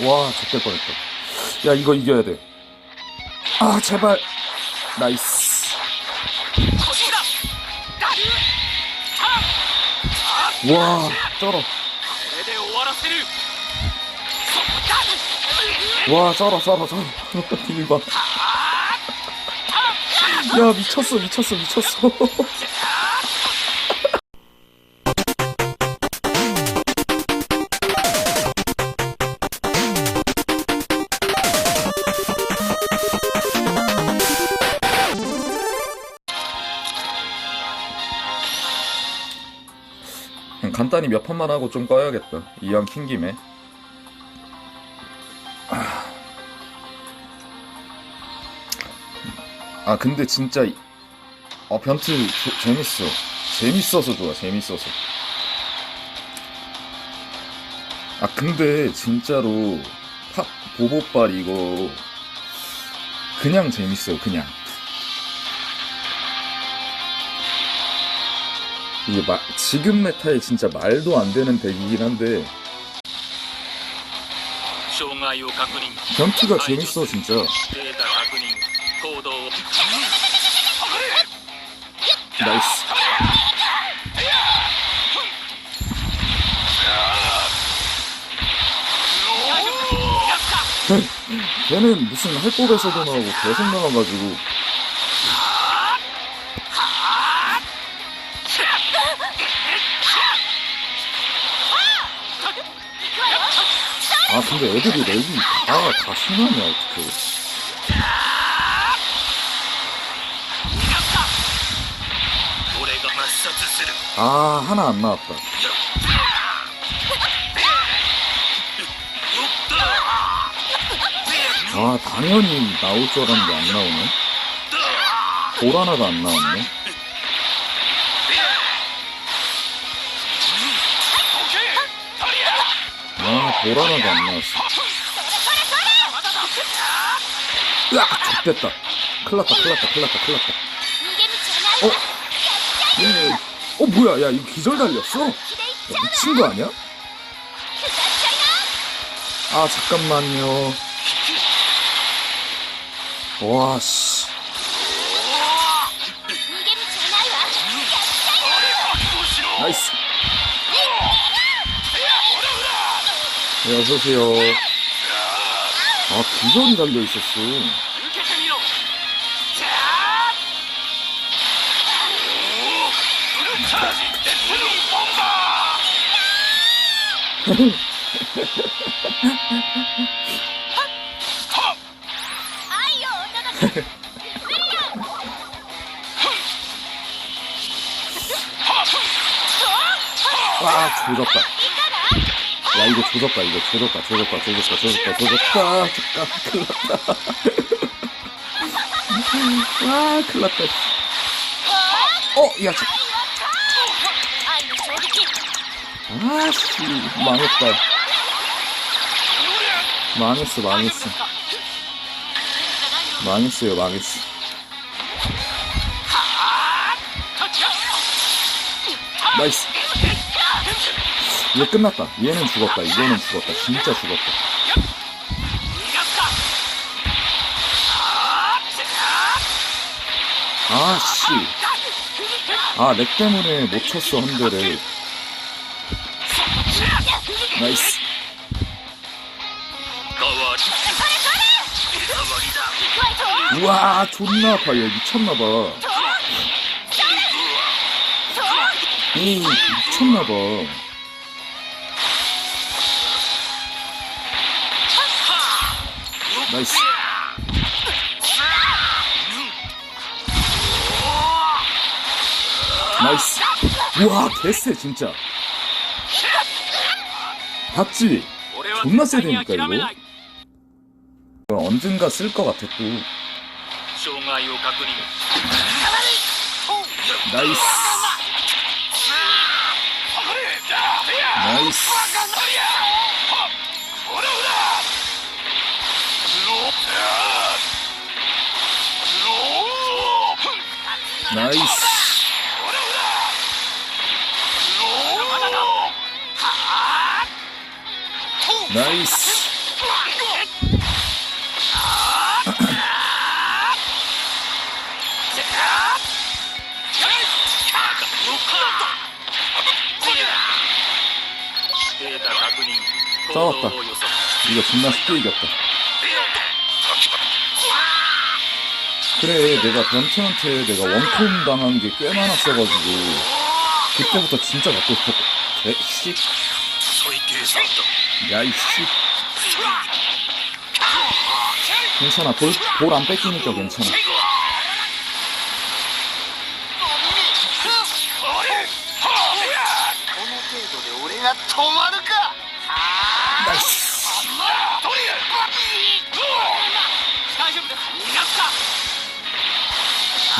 와, 젖될 뻔했다. 야, 이거 이겨야 돼. 아, 제발. 나이스. 와, 쩔어. 와, 쩔어, 쩔어, 쩔어. 딜봐. 야, 미쳤어, 미쳤어, 미쳤어. 간단히 몇 판만 하고 좀 꺼야겠다. 이왕 킨 김에. 아 근데 진짜 이- 어 변트 조- 재밌어 재밌어서 좋아 재밌어서 아 근데 진짜로 팝 보보빨 이거 그냥 재밌어요 그냥 이게 마, 지금 메타에 진짜 말도 안 되는 덱이긴 한데. 변투가 재밌어 진짜. 나이스. 걔는 무슨 할법에서도 나오고 계속 나와가지고. 근데 애들이 렉이 다, 다 심하네, 어떻게. 아, 하나 안 나왔다. 아, 당연히 나올 줄 알았는데 안 나오네. 볼 하나도 안 나왔네. 아 도라나도 안 나왔어 으악 됐다 큰일났다 큰일났다 큰일났다 큰일났다 어? 예. 어 뭐야 야 이거 기절 달렸어? 야, 미친 거 아니야? 아 잠깐만요 와씨 나이스 안녕하세요. 아, 기존 달려 있었어. 아, 와, 죽었다. 야 이거 조졌다 이거 조졌다 조졌다 조졌다 조졌다 조졌다. 아 큰일났다. 아 큰일났다. 어야 아씨 망했다. 망했어 망했어. 망했어요 망했어. 나이스. 얘 끝났다. 얘는 죽었다. 이거는 죽었다. 진짜 죽었다. 아, 씨. 아, 렉 때문에 못 쳤어, 한대를. 나이스. 우와, 존나 아파. 얘 미쳤나봐. 이 음, 미쳤나봐. 나이스. 나이스. 우와 개쎄 진짜. 봤지? 존나 세대니까 이거. 언젠가 쓸 것 같아 또. 나이스. 나이스. ナイスナイス触った。いや、そんな低いかった。 그래 내가 변태한테 내가 원통 당한 게 꽤 많았어가지고 그때부터 진짜 갖고 싶었고 개씨. 야이씨. 괜찮아 볼 안 뺏기니까 괜찮아.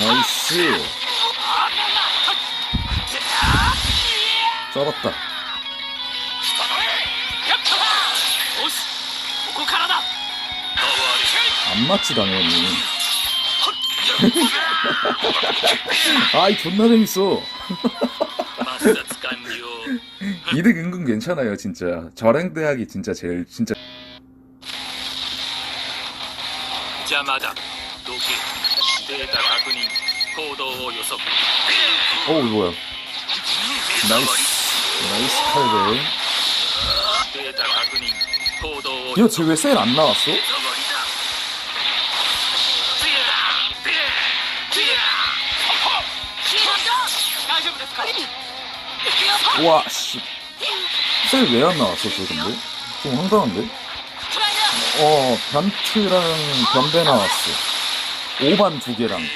나이스. 썰었다. 안 맞지 당연히 아이 존나 재밌어. 이득 은근 괜찮아요 진짜. 저랭 대학이 진짜 제일 진짜. 자마다 도끼 データ確認行動を予測 어, 이거 뭐야. 나이스. 나이스 칼베. データ確認行動を 야, 쟤 왜 셀 안 나왔어? 大丈夫ですか 와, 씨. 셀 왜 안 나왔어, 쟤 근데? 좀 황당한데? 어, 변트랑 변배 나왔어. 5반 두 개랑. 야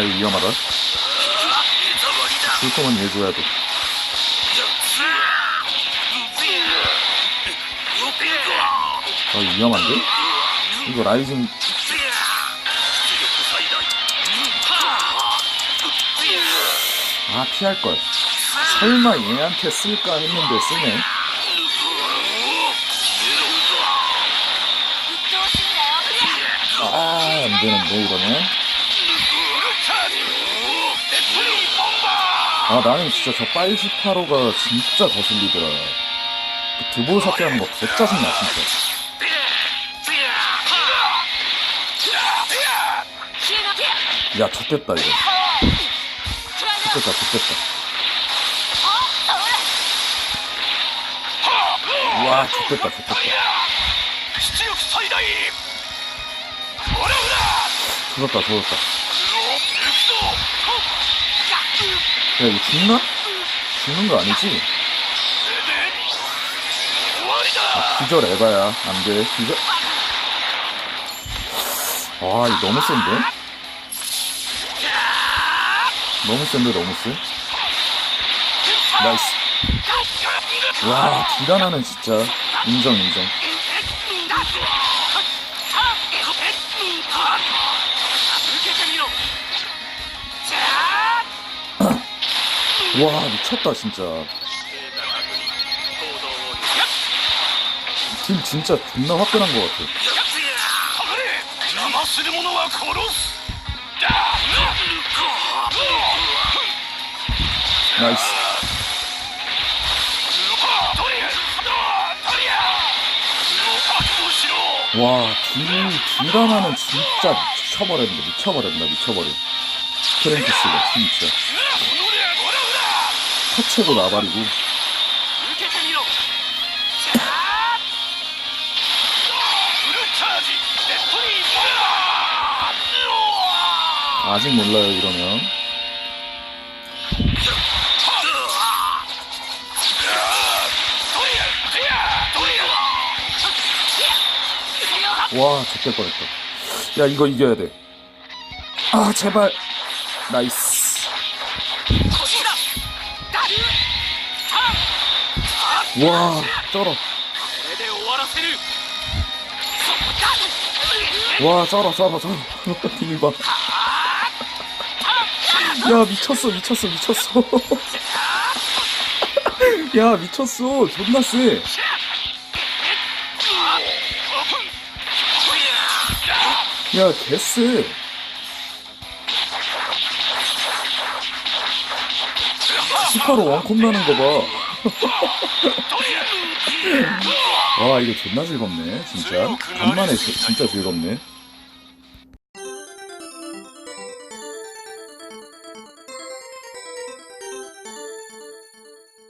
이거 위험하다. 줄 거면 해줘야 돼. 아, 위험한데? 이거 라이징. 아 피할걸. 설마 얘한테 쓸까 했는데 쓰네. 안 되는데, 이러면. 아, 나는 진짜 저 빨시파로가 진짜 거슬리더라. 그 드볼 삭제하는 거 개짜증나, 진짜. 야, 좋겠다, 이거. 좋겠다, 좋겠다. 와, 좋겠다, 좋겠다. 죽었다 죽었다. 야 이거 죽나? 죽는 거 아니지? 아, 기절 에바야. 안돼. 기절. 아 이거 너무 센데? 너무 센데 너무 센? 나이스. 와 기란하는 진짜. 인정 인정. 受けてみろ 와, 미쳤다, 진짜. データ確認行動を予測 딜 진짜 존나 화끈한 것 같아. かかれ邪魔する者は殺すだ 나이스. トリアトリア覚悟しろ 와, 딜, 딜 하나는 진짜 미쳐버렸네 미쳐버렸나 미쳐버려. 프랭키스가 진짜. 하체도 나발이고. 아직 몰라요 이러면. 와 좋게 뻔했다. 야 이거 이겨야 돼. 아 제발. 나이스. 와 쩔어. 와 쩔어 쩔어 쩔어. 딜 봐. 야 미쳤어 미쳤어 미쳤어. 야 미쳤어 존나 쎄. 야, 개쎄. 시파로 원콤 나는 거 봐. 와, 이거 존나 즐겁네, 진짜. 간만에 지- 진짜 즐겁네.